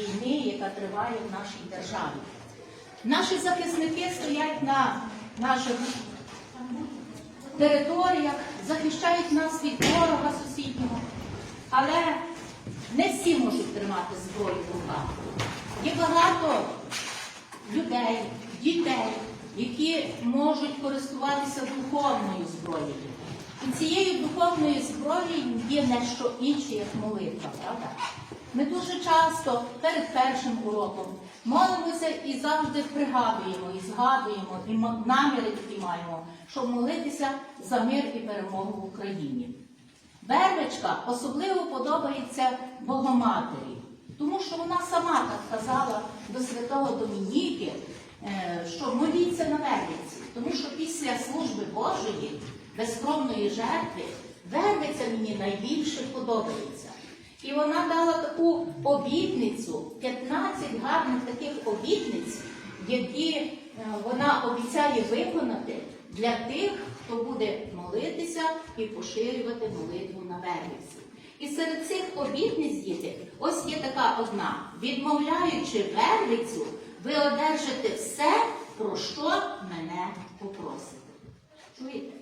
війни, яка триває в нашій державі. Наші захисники стоять на наших територіях, захищають нас від ворога сусіднього, але не всі можуть тримати зброю в руках. Є багато людей, дітей, які можуть користуватися духовною зброєю. І цією духовною зброєю є не що інше, як молитва, правда? Ми дуже часто перед першим уроком молимося і завжди пригадуємо, і згадуємо, і наміри такі маємо, щоб молитися за мир і перемогу в Україні. Вервичка особливо подобається Богоматері, тому що вона сама так казала до святого Домініки, е, що моліться на вервиці, тому що після служби Божої, безкровної жертви, вервиця мені найбільше подобається. І вона дала таку обітницю, 15 гарних таких обітниць, які е, вона обіцяє виконати для тих, хто буде молитися і поширювати молитву на вервиці. І серед цих обітниць, діти, ось є така одна: відмовляючи вервицю, ви одержите все, про що мене попросите. Чуєте?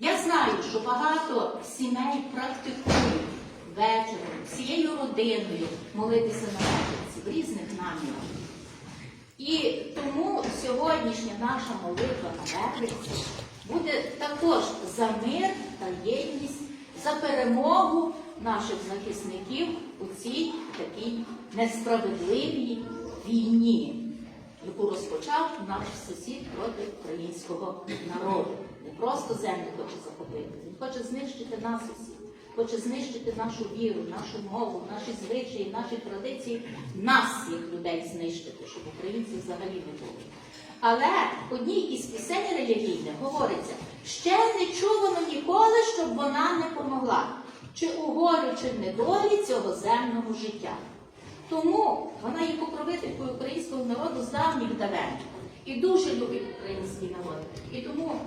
Я знаю, що багато сімей практикують вечором, всією родиною молитися на вечорці в різних намірах. І тому сьогоднішня наша молитва на Вервиці буде також за мир та єдність, за перемогу наших захисників у цій такій несправедливій війні, яку розпочав наш сусід проти українського народу. Не просто землю хоче захопити, він хоче знищити нас усіх, хоче знищити нашу віру, нашу мову, наші звичаї, наші традиції, нас, як людей, знищити, щоб українців взагалі не було. Але в одній із пісень релігійних говориться, ще не чувано ніколи, щоб вона не помогла, чи у горю, чи в недолі цього земного життя. Тому вона є покровителькою українського народу з давніх давен і дуже любить український народ. І тому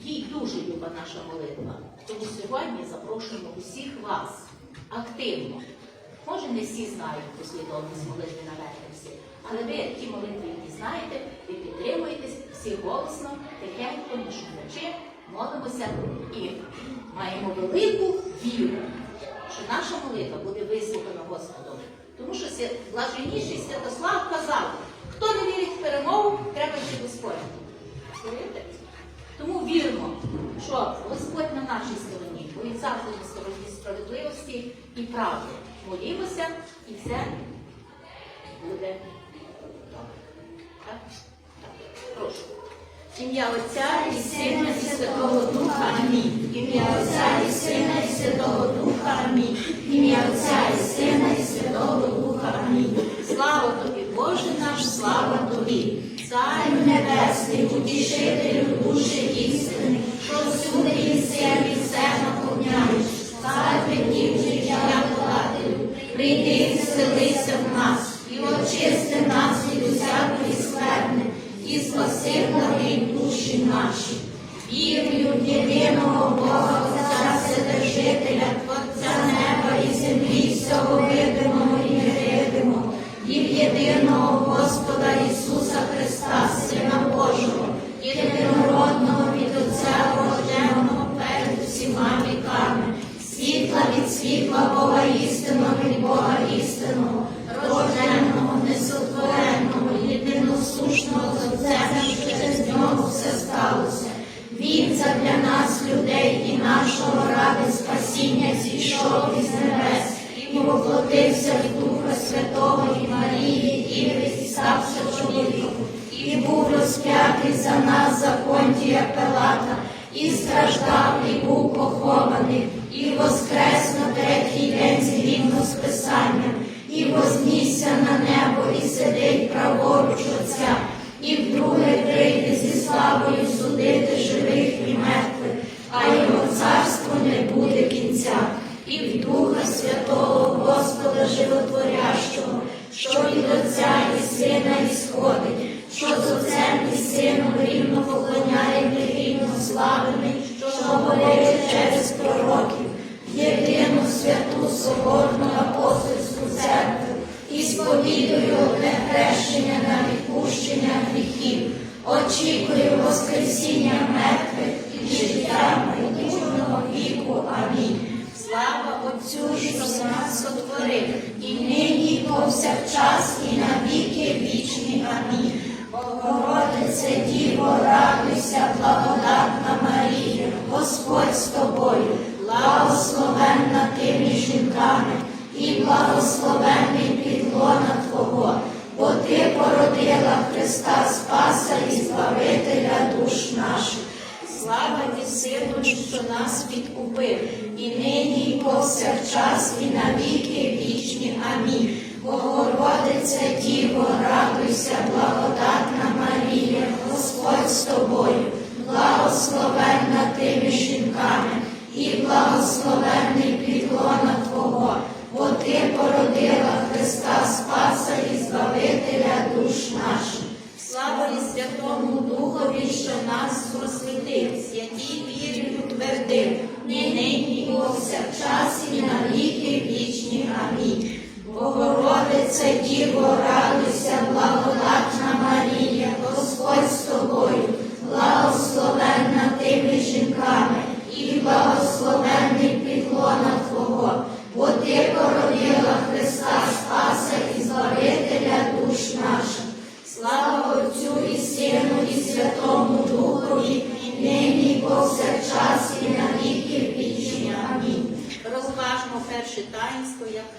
їй дуже люба наша молитва. Тому сьогодні запрошуємо усіх вас активно. Може, не всі знають послідовність молитви на Верховці, але ви ті молитви, які знаєте, ви підтримуєтесь всі голосно, тихенько, не шумлячи, молимося і маємо велику віру, що наша молитва буде вислухана Господом. Тому що блаженніший Святослав казав, хто не вірить в перемогу, треба йти Господь. Тому віримо, що Господь на нашій стороні, бо Він завжди на стороні справедливості і правди. Молімося, і все буде добре. Ім'я Отця і Сина і Святого Духа. Амінь. Ім'я Отця і Сина і Святого Духа. Амінь. Ім'я Отця і Сина і Святого Духа. Амінь. Слава тобі, Боже наш, слава тобі. Царю Небесний, утішителю душі істини, що всюди єси, і все наповняєш. Цар віків життя владелю, прийди і в нас, і очисти нас від усякої скверни, і спаси благі душі наші. Вірую в єдиного Бога, і був розп'ятий за нас за Понтія Пилата, і страждав, і був похований, і воскрес на третій день згідно з Писанням, і вознісся на небо, і сидить праворуч Отця, і вдруге прийде зі славою судити живих соборну апостольську церкву, і сповідую одне хрещення на відпущення гріхів. Очікую Воскресіння мертвих і життя майбутнього віку. Амінь. Слава Отцю, що нас сотворив, і нині, і повсякчас, і на віки вічні. Амінь. Богородице, Діво, радуйся, благодатна Марія, Господь з тобою, благословенна тими жінками, і благословенний підлона Твого, бо Ти породила Христа Спаса і Збавителя душ наших. Слава ті Сину, що нас відкупив, і нині, і повсякчас, і на віки вічні. Амінь. Богородице, Діво, радуйся, благодатна Марія, Господь з тобою, благословенна тими жінками, і благословенний підлона Твого, бо Ти породила Христа Спаса і Збавителя душ наших. Слава і Святому Духові, що нас просвітив, святій вірі утвердив, і нині, і повсякчас, і на віки вічні. Амінь. Богородице, Діво, радуйся,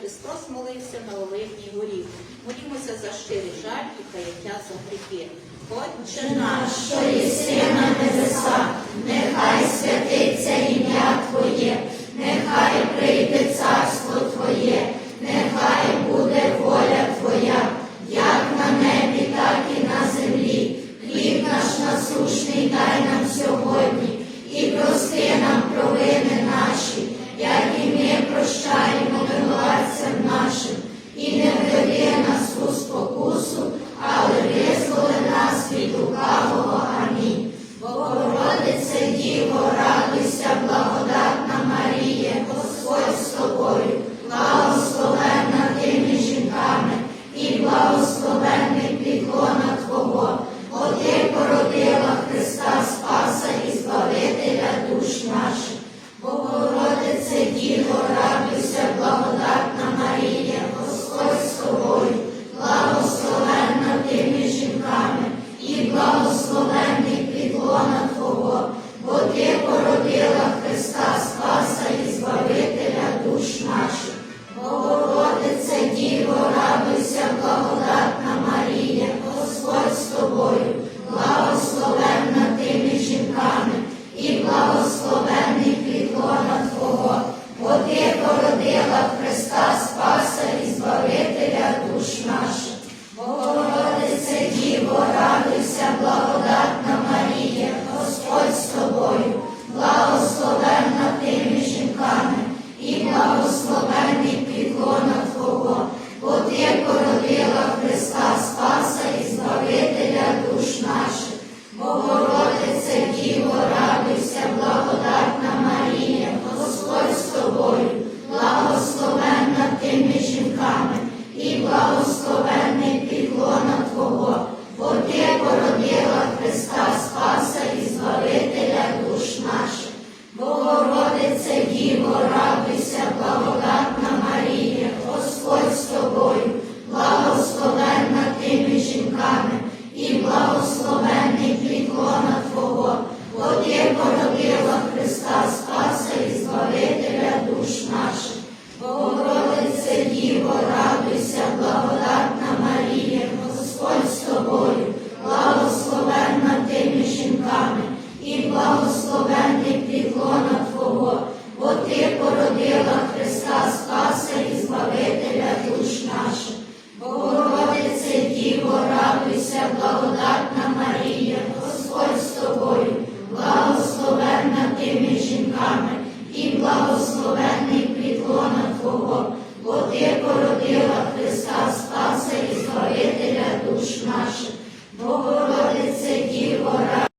Христос молився на Оливній горі. Молімося за щирий жаль і каяття за гріхи. Отче наш, що єси на небесах, нехай святиться ім'я Твоє, нехай прийде царство Твоє, нехай буде воля Твоя, як на небі, так і на землі. Хліб наш насущний дай нам сьогодні і прости